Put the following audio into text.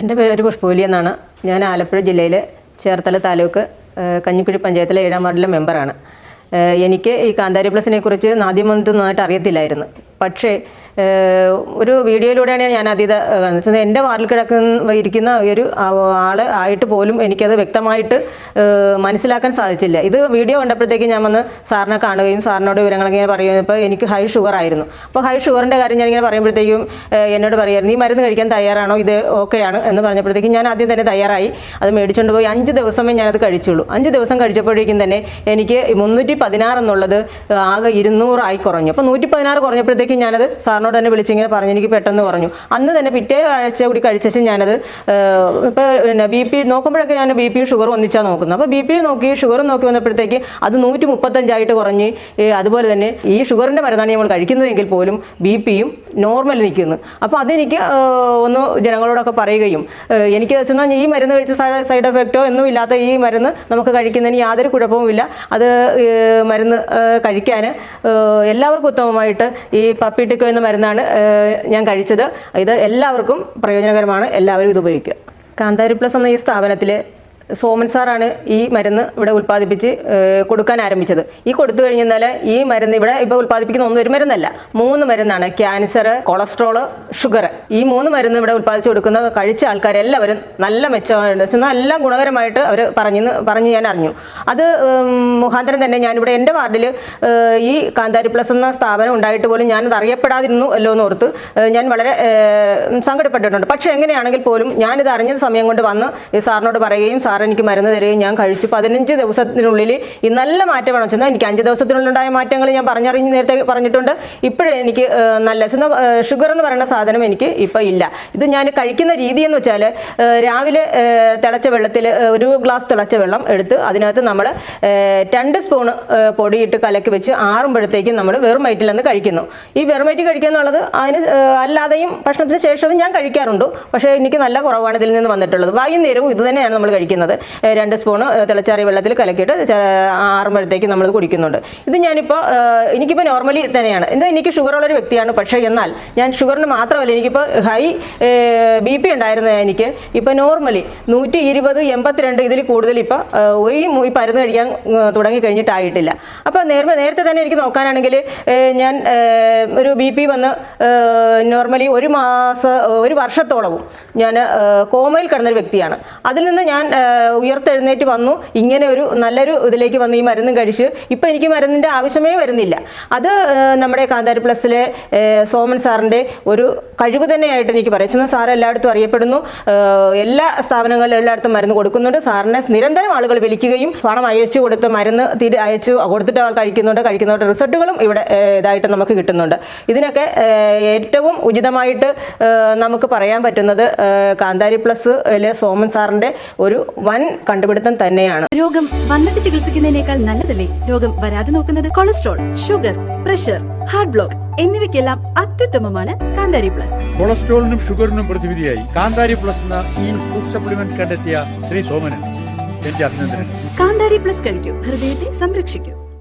എന്റെ പേര് പുഷ്പൂലി എന്നാണ്. ഞാൻ ആലപ്പുഴ ജില്ലയിലെ ചേർത്തല താലൂക്ക് കഞ്ഞിക്കുഴി പഞ്ചായത്തിലെ ഏഴാം വാർഡിലെ മെമ്പറാണ്. എനിക്ക് ഈ കാന്താരി പ്ലസിനെ കുറിച്ച് ആദ്യമൊന്നും നന്നായിട്ട് അറിയത്തില്ലായിരുന്നു. പക്ഷേ ഒരു വീഡിയോയിലൂടെയാണ് ഞാൻ അതീത കാണുന്നത് എന്റെ വാറിൽ കിടക്കുന്ന ഇരിക്കുന്ന ഒരു ആൾ ആയിട്ട് പോലും എനിക്കത് വ്യക്തമായിട്ട് മനസ്സിലാക്കാൻ സാധിച്ചില്ല. ഇത് വീഡിയോ കണ്ടപ്പോഴത്തേക്ക് ഞാൻ വന്ന് സാറിനെ കാണുകയും സാറിനോട് വിവരങ്ങളൊക്കെ ഞാൻ പറയുമ്പോൾ എനിക്ക് ഹൈ ഷുഗർ ആയിരുന്നു. അപ്പോൾ ഹൈ ഷുഗറിന്റെ കാര്യം ഞാനിങ്ങനെ പറയുമ്പോഴത്തേക്കും എന്നോട് പറയുമായിരുന്നു ഈ മരുന്ന് കഴിക്കാൻ തയ്യാറാണോ? ഇത് ഓക്കെയാണ് എന്ന് പറഞ്ഞപ്പോഴത്തേക്കും ഞാൻ ആദ്യം തന്നെ തയ്യാറായി. അത് മേടിച്ചുകൊണ്ട് പോയി. അഞ്ച് ദിവസമേ ഞാനത് കഴിച്ചുള്ളൂ. അഞ്ച് ദിവസം കഴിച്ചപ്പോഴേക്കും തന്നെ എനിക്ക് മുന്നൂറ്റി പതിനാറ് എന്നുള്ളത് ആകെ ഇരുന്നൂറായി കുറഞ്ഞു. അപ്പോൾ നൂറ്റി പതിനാറ് കുറഞ്ഞപ്പോഴത്തേക്കും ഞാനത് സാറിനോട് തന്നെ വിളിച്ചിങ്ങനെ പറഞ്ഞു. എനിക്ക് പെട്ടെന്ന് പറഞ്ഞു. അന്ന് തന്നെ പിറ്റേ ആഴ്ച കൂടി കഴിച്ചു ഞാനത് ഇപ്പോൾ പിന്നെ ബി പി നോക്കുമ്പോഴൊക്കെ ഞാൻ ബി പിയും ഷുഗറും ഒന്നിച്ചാണ് നോക്കുന്നത്. അപ്പോൾ ബി പി നോക്കി ഷുഗറും നോക്കി വന്നപ്പോഴത്തേക്ക് അത് നൂറ്റി മുപ്പത്തഞ്ചായിട്ട് കുറഞ്ഞ് അതുപോലെ തന്നെ ഈ ഷുഗറിന്റെ മരുന്നാണ് നമ്മൾ കഴിക്കുന്നതെങ്കിൽ പോലും ബി പിയും നോർമൽ നിൽക്കുന്നു. അപ്പോൾ അതെനിക്ക് ഒന്ന് ജനങ്ങളോടൊക്കെ പറയുകയും എനിക്ക് വെച്ചാൽ ഈ മരുന്ന് കഴിച്ച സൈഡ് എഫക്റ്റോ ഒന്നും ഇല്ലാത്ത ഈ മരുന്ന് നമുക്ക് കഴിക്കുന്നതിന് യാതൊരു കുഴപ്പവുമില്ല. അത് മരുന്ന് കഴിക്കാൻ എല്ലാവർക്കും ഉത്തമമായിട്ട് ഈ പപ്പിട്ടിക്കോ എന്ന മരുന്നാണ് ഞാൻ കഴിച്ചത്. ഇത് എല്ലാവർക്കും പ്രയോജനകരമാണ്. എല്ലാവരും ഇത് ഉപയോഗിക്കുക. കാന്താരി പ്ലസ് എന്ന ഈ സ്ഥാപനത്തിൽ സോമൻ സാറാണ് ഈ മരുന്ന് ഇവിടെ ഉൽപ്പാദിപ്പിച്ച് കൊടുക്കാൻ ആരംഭിച്ചത്. ഈ കൊടുത്തു കഴിഞ്ഞാൽ ഈ മരുന്ന് ഇവിടെ ഇപ്പോൾ ഉൽപ്പാദിപ്പിക്കുന്ന ഒന്നും ഒരു മരുന്നല്ല. മൂന്ന് മരുന്നാണ്. Cancer cholesterol sugar. ഈ മൂന്ന് മരുന്ന് ഇവിടെ ഉൽപ്പാദിച്ച് കൊടുക്കുന്ന കഴിച്ച ആൾക്കാരെല്ലാവരും നല്ല മെച്ചമായിട്ട് എല്ലാം ഗുണകരമായിട്ട് അവർ പറഞ്ഞു പറഞ്ഞ് ഞാൻ അറിഞ്ഞു. അത് മുഖാന്തരം തന്നെ ഞാനിവിടെ എന്റെ വാർഡിൽ ഈ കാന്താരി പ്ലസ് എന്ന സ്ഥാപനം ഉണ്ടായിട്ട് പോലും ഞാനത് അറിയപ്പെടാതിരുന്നു അല്ലോ എന്ന് ഓർത്ത് ഞാൻ വളരെ സങ്കടപ്പെട്ടിട്ടുണ്ട്. പക്ഷേ എങ്ങനെയാണെങ്കിൽ പോലും ഞാനിത് അറിഞ്ഞ സമയം കൊണ്ട് വന്ന് സാറിനോട് പറയുകയും സാർ എനിക്ക് മരുന്ന് തരികയും ഞാൻ കഴിച്ചു. പതിനഞ്ച് ദിവസത്തിനുള്ളിൽ ഈ നല്ല മാറ്റമാണ് ചെന്നാൽ എനിക്ക് അഞ്ച് ദിവസത്തിനുള്ളിലുണ്ടായ മാറ്റങ്ങൾ ഞാൻ പറഞ്ഞറിഞ്ഞ് നേരത്തെ പറഞ്ഞിട്ടുണ്ട്. ഇപ്പോഴേ എനിക്ക് നല്ല ഷുഗർ എന്ന് പറയുന്ന സാധനം എനിക്ക് ഇപ്പോൾ ഇല്ല. ഇത് ഞാൻ കഴിക്കുന്ന രീതി എന്ന് വെച്ചാൽ രാവിലെ തിളച്ച വെള്ളത്തിൽ ഒരു ഗ്ലാസ് തിളച്ച വെള്ളം എടുത്ത് അതിനകത്ത് നമ്മൾ രണ്ട് സ്പൂൺ പൊടിയിട്ട് കലക്കി വെച്ച് ആറുമ്പോഴത്തേക്കും നമ്മൾ വെറും നിന്ന് കഴിക്കുന്നു. ഈ വെറും വയറ്റിൽ കഴിക്കുക എന്നുള്ളത് അതിന് അല്ലാതെയും ഭക്ഷണത്തിന് ശേഷവും ഞാൻ കഴിക്കാറുണ്ട്. പക്ഷേ എനിക്ക് നല്ല കുറവാണ് ഇതിൽ നിന്ന് വന്നിട്ടുള്ളത്. വൈകുന്നേരവും ഇത് തന്നെയാണ് നമ്മൾ കഴിക്കുന്നത്. ഏഹ്, രണ്ട് സ്പൂൺ തിളച്ചാറിയ വെള്ളത്തിൽ കലക്കിയിട്ട് ആറുമ്പോഴത്തേക്ക് നമ്മൾ കുടിക്കുന്നുണ്ട്. ഇത് ഞാനിപ്പോൾ എനിക്കിപ്പോൾ നോർമലി തന്നെയാണ്. എന്താ എനിക്ക് ഷുഗർ ഉള്ളൊരു വ്യക്തിയാണ്. പക്ഷേ എന്നാൽ ഞാൻ ഷുഗറിന് മാത്രമല്ല എനിക്കിപ്പോൾ ഹൈ ബി പി ഉണ്ടായിരുന്ന എനിക്ക്. ഇപ്പോൾ നോർമലി നൂറ്റി ഇരുപത് എൺപത്തിരണ്ട് ഇതിൽ കൂടുതൽ ഇപ്പോൾ ഈ ഈ മരുന്ന് കഴിക്കാൻ തുടങ്ങി കഴിഞ്ഞിട്ടായിട്ടില്ല. അപ്പോൾ നേരത്തെ നേരത്തെ തന്നെ എനിക്ക് നോക്കാനാണെങ്കിൽ ഞാൻ ഒരു ബി പി വന്ന് നോർമലി ഒരു മാസം ഒരു വർഷത്തോളവും ഞാൻ കോമയിൽ കിടന്നൊരു വ്യക്തിയാണ്. അതിൽ നിന്ന് ഞാൻ ഉയർത്തെഴുന്നേറ്റ് വന്നു. ഇങ്ങനെ ഒരു നല്ലൊരു ഇതിലേക്ക് വന്നു ഈ മരുന്നും കഴിച്ച്. ഇപ്പം എനിക്ക് മരുന്നിന്റെ ആവശ്യമേ വരുന്നില്ല. അത് നമ്മുടെ കാന്താരി പ്ലസ്സിലെ സോമൻ സാറിന്റെ ഒരു കഴിവ് തന്നെയായിട്ട് എനിക്ക് പറയാം. ചെന്ന സാർ എല്ലായിടത്തും അറിയപ്പെടുന്നു. എല്ലാ സ്ഥാപനങ്ങളിലും എല്ലായിടത്തും മരുന്ന് കൊടുക്കുന്നുണ്ട്. സാറിനെ നിരന്തരം ആളുകൾ വിളിക്കുകയും പണം അയച്ചു കൊടുത്ത് മരുന്ന് തിരി അയച്ചു കൊടുത്തിട്ട് ആൾ കഴിക്കുന്നുണ്ട്. കഴിക്കുന്നവരുടെ റിസൾട്ടുകളും ഇവിടെ ഇതായിട്ട് നമുക്ക് കിട്ടുന്നുണ്ട്. ഇതിനൊക്കെ ഏറ്റവും ഉചിതമായിട്ട് നമുക്ക് പറയാൻ പറ്റുന്നത് കാന്താരി പ്ലസ് സോമൻ സാറിന്റെ ഒരു വൻ കണ്ടുപിടുത്തം തന്നെയാണ്. രോഗം വന്നിട്ട് ചികിത്സിക്കുന്നതിനേക്കാൾ നല്ലതല്ലേ രോഗം വരാതെ നോക്കുന്നത്? Cholesterol sugar pressure heart block എന്നിവയ്ക്കെല്ലാം അത്യുത്തമമാണ് കാന്താരി പ്ലസ്. കൊളസ്ട്രോളിനും ഷുഗറിനും പ്രതിവിധിയായി കാന്താരി പ്ലസ് എന്ന ഈ ഫുഡ് സപ്ലിമെന്റ് കണ്ടെത്തിയ ശ്രീ സോമനൻ എന്റെ അഭിനന്ദനം കാന്താരി പ്ലസ് കഴിക്കൂ ഹൃദയത്തെ സംരക്ഷിക്കൂ.